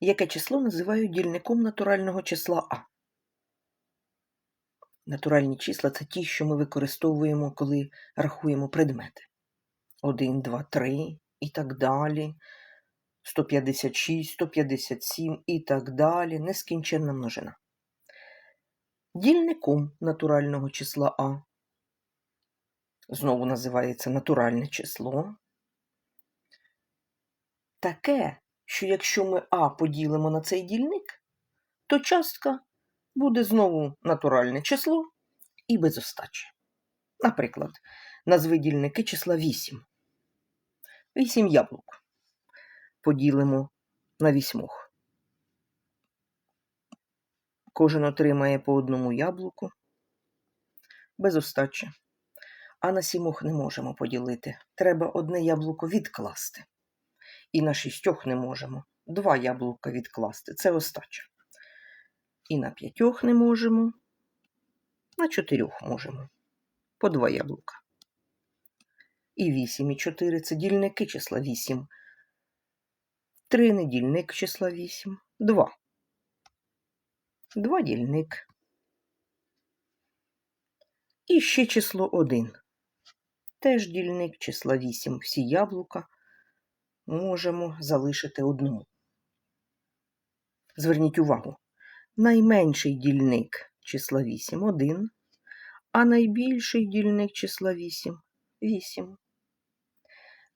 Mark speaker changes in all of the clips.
Speaker 1: Яке число називають дільником натурального числа А? Натуральні числа це ті, що ми використовуємо, коли рахуємо предмети. 1, 2, 3 і так далі. 156, 157 і так далі. Нескінченна множина. Дільником натурального числа А. Знову називається натуральне число. Таке, що якщо ми А поділимо на цей дільник, то частка буде знову натуральне число і без остачі. Наприклад, назви дільники числа 8. 8 яблук. Поділимо на вісьмох. Кожен отримає по одному яблуку без остачі. А на сімох не можемо поділити. Треба одне яблуко відкласти. І на шістьох не можемо. Два яблука відкласти. Це остача. І на п'ятьох не можемо. На чотирьох можемо. По два яблука. І вісім, і чотири це дільники числа вісім. Три не дільник числа вісім. Два. Два дільник. І ще число один. Теж дільник числа вісім. Всі яблука можемо залишити одному. Зверніть увагу, найменший дільник числа 8 – 1, а найбільший дільник числа 8 – 8.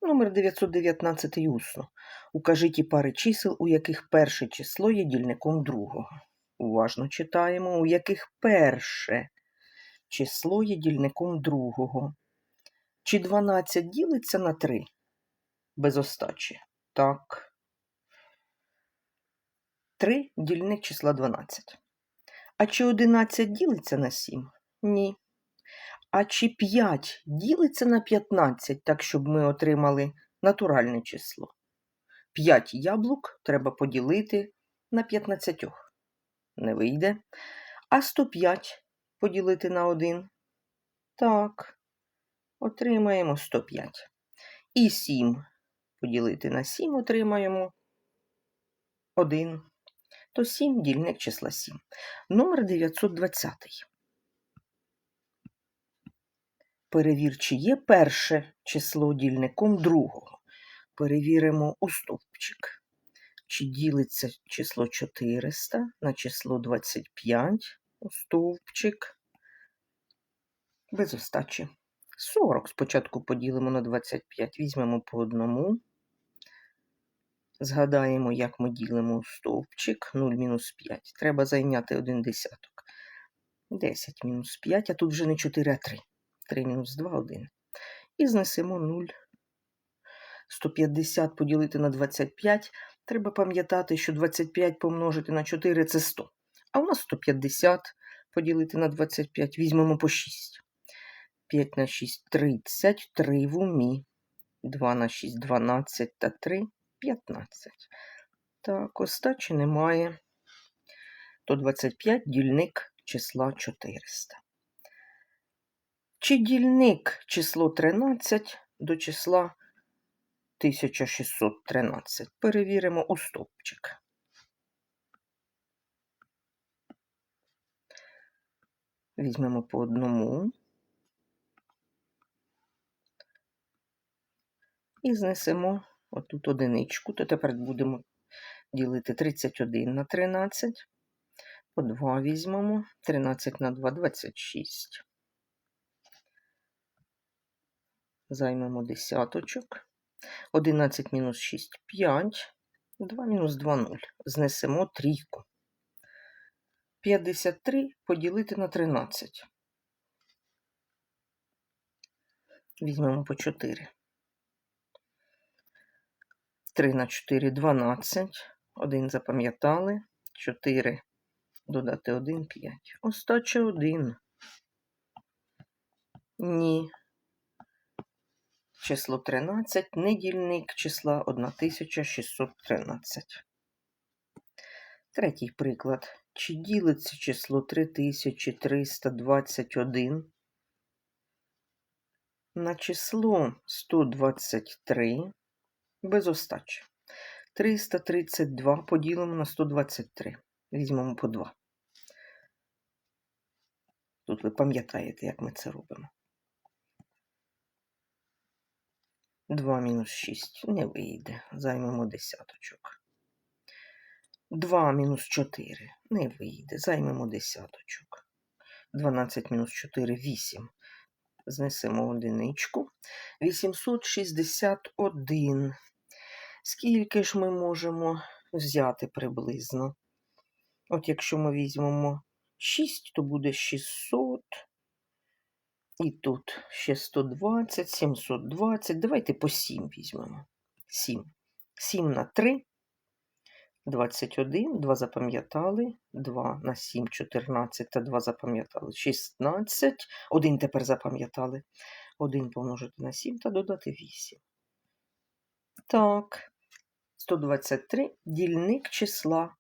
Speaker 1: Номер 919 усно. Укажіть ті пари чисел, у яких перше число є дільником другого. Уважно читаємо, у яких перше число є дільником другого. Чи 12 ділиться на 3 без остачі? Так. 3 дільник числа 12. А чи 11 ділиться на 7? Ні. А чи 5 ділиться на 15, так, щоб ми отримали натуральне число? 5 яблук треба поділити на 15. Не вийде. А 105 поділити на 1? Так. Отримаємо 105. І 7 поділити на 7 отримаємо 1 то 7 дільник числа 7. Номер 920. Перевір, чи є перше число дільником другого. Перевіримо у стовпчик. Чи ділиться число 400 на число 25 у стовпчик. Без остачі. 40 спочатку поділимо на 25, візьмемо по одному. Згадаємо, як ми ділимо стовпчик 0 мінус 5. Треба зайняти один десяток. 10 мінус 5, а тут вже не 4, а 3. 3 мінус 2 1. І знесемо 0. 150 поділити на 25. Треба пам'ятати, що 25 помножити на 4 це 100. А у нас 150 поділити на 25. Візьмемо по 6. 5 на 6 30, 3 в умі. 2 на 6 12 та 3 15. Так, остачі немає. То 25 дільник числа 400. Чи дільник число 13 до числа 1613? Перевіримо у стовпчик. Візьмемо по одному. І знесемо отут одиничку, то тепер будемо ділити 31 на 13. По 2 візьмемо. 13 на 2 26. Займемо десяточок. 11 мінус 6 5. 2 мінус 2 0. Знесемо трійку. 53 поділити на 13. Візьмемо по 4. 3 на 4 12. 1 запам'ятали. 4 додати 1 5. Остача 1. Ні. Число 13. Недільник числа 1613. Третій приклад. Чи ділиться число 3321 на число 123 без остачі. 332 поділимо на 123. Візьмемо по 2. Тут ви пам'ятаєте, як ми це робимо. 2 мінус 6 не вийде. Займемо десяточок. 2 мінус 4 не вийде. Займемо десяточок. 12 мінус 4 8. Знесемо одиничку. 861. Скільки ж ми можемо взяти приблизно? От якщо ми візьмемо 6, то буде 600. І тут ще 120, 720. Давайте по 7 візьмемо. 7. 7 на 3. 21, 2 запам'ятали, 2 на 7, 14 та 2 запам'ятали, 16, 1 тепер запам'ятали, 1 помножити на 7 та додати 8. Так, 123, дільник числа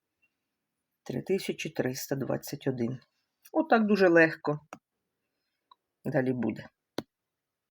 Speaker 1: 3321. Отак дуже легко. Далі буде.